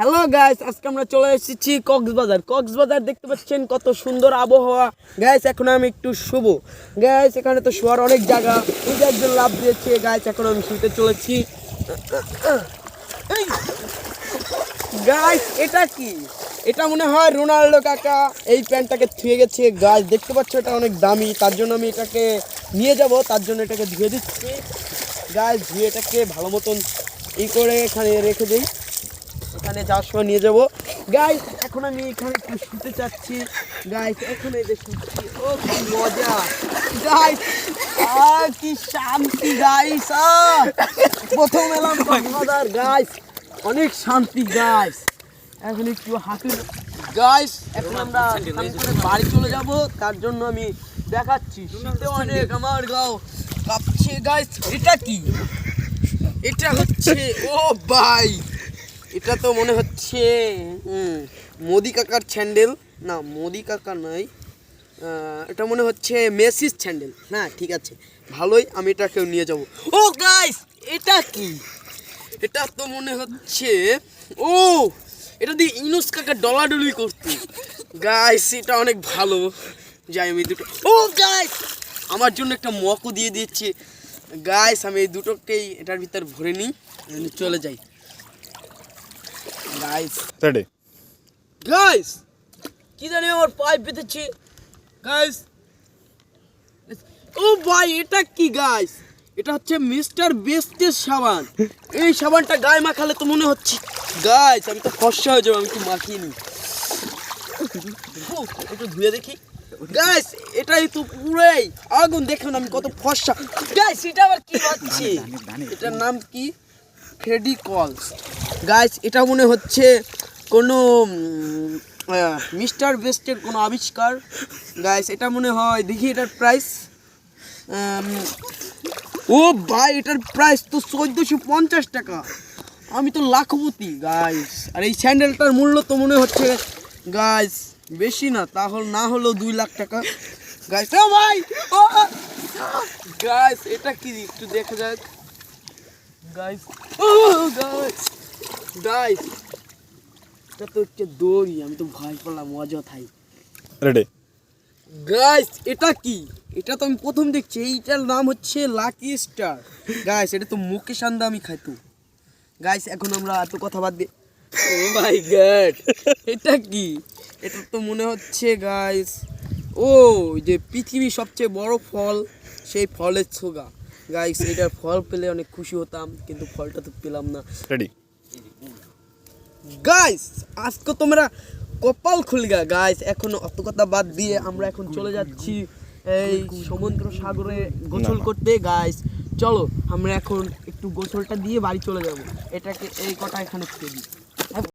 Hello guys আজকে আমরা চলে এসেছি কক্সবাজার। কক্সবাজার দেখতে পাচ্ছেন কত সুন্দর আবহাওয়া। গাইস এখন আমি একটু শুভ গাইস এখানে তো শোয়ার অনেক জায়গা। ওই একজন লাভ দিয়েছে। গাইস এখন আমি শুতে চলেছি। গাইস এটা কি? এটা মনে হয় রোনাল্ডো কাকা। এই প্যান্টটাকে ধুয়ে গেছে। গাছ দেখতে পাচ্ছ, এটা অনেক দামি। তার জন্য আমি এটাকে নিয়ে যাব। তার জন্য এটাকে ধুয়ে দিচ্ছি। গাইস ধুয়ে এটাকে ভালো মতন ই করে এখানে রেখে দিই। এখানে যাওয়ার সময় নিয়ে যাব। গাইস এখন আমি এখানে একটু শুতে চাচ্ছি। গাইস এখন এই যে শুচ্ছি, ও কি মজা। আহ, কি শান্তি গাইস প্রথম এলাম কক্সবাজার গাইস অনেক শান্তি গাইস এখন একটু হাঁটু গাইস এখন আমরা বাড়ি চলে যাব। তার জন্য আমি দেখাচ্ছি। শুনতে অনেক আমার গাও। কাঁপছে গাইস এটা কি? এটা হচ্ছে ও ভাই। এটা তো মনে হচ্ছে মোদি কাকার স্যান্ডেল না, মোদি কাকা নয় এটা মনে হচ্ছে মেসিস স্যান্ডেল না ঠিক আছে। ভালোই আমি এটাকেও নিয়ে যাব। ও গাইস এটা কি? এটা তো মনে হচ্ছে, ও, এটা দিয়ে ইনুস কাকা ডলাডলি করতে গাইস এটা অনেক ভালো। যাই, আমি দুটো ও গাইস আমার জন্য একটা মকও দিয়ে দিচ্ছে গাইস আমি এই দুটোকেই এটার ভিতর ভরে নিই। চলে যাই। গাইস রেডি গাইস কি জানি আমার পাইপ বেঁধেছে। গাইস ও ভাই এটা কি গাইস এটা হচ্ছে মিস্টার বেস্টের সাবান। এই সাবানটা গায়ে মাখালে তো মনে হচ্ছে গাইস আমি তো ফর্সা হয়ে যাব আমি একটু মাখিয়ে নিই। একটু ধুয়ে দেখি। গাইস এটাই তো পুরাই আগুন দেখুন আমি কত ফর্সা। গাইস এটা আবার কি হচ্ছে? এটার নাম কি? কলস গাইস এটা মনে হচ্ছে কোনো মিস্টার বেস্টের কোনো আবিষ্কার। গাইস এটা মনে হয়, দেখি এটার প্রাইস ও ভাই, এটার প্রাইস তো চোদ্দোশো পঞ্চাশ টাকা। আমি তো লাখপতি গাইস আর এই স্যান্ডেলটার মূল্য তো মনে হচ্ছে গাইস বেশি না, তাহলে না হলেও দুই লাখ টাকা। গাইস ও ভাই গাইস এটা কি, একটু দেখা যাক। গাইস ও গাইস গাইস এটা তো হচ্ছে দড়ি আমি তো ভয় পেলাম অযথাই রেডি গাইস এটা কি? এটা তো আমি প্রথম দেখছি এইটার নাম হচ্ছে লাকি স্টার গাইস এটা তো মুকেশ আন্দামি খাইতো। গাইস এখন আমরা এত কথা বাদ দিয়ে ও মাই গড এটা কি? এটা তো মনে হচ্ছে গাইস ও যে পৃথিবীর সবচেয়ে বড় ফল সেই ফলের ছোগা। গাইস এটার ফল পেলে অনেক খুশি হতাম কিন্তু ফলটা তো পেলাম না। রেডি গাইস আজকে তোমরা কপাল খুলগা। গাইস এখন অত কথা বাদ দিয়ে আমরা এখন চলে যাচ্ছি এই সমুদ্র সাগরে গোসল করতে। গাইস চলো আমরা এখন একটু গোসলটা দিয়ে বাড়ি চলে যাব। এটাকে এই কটা এখানে ছেড়ে দিই।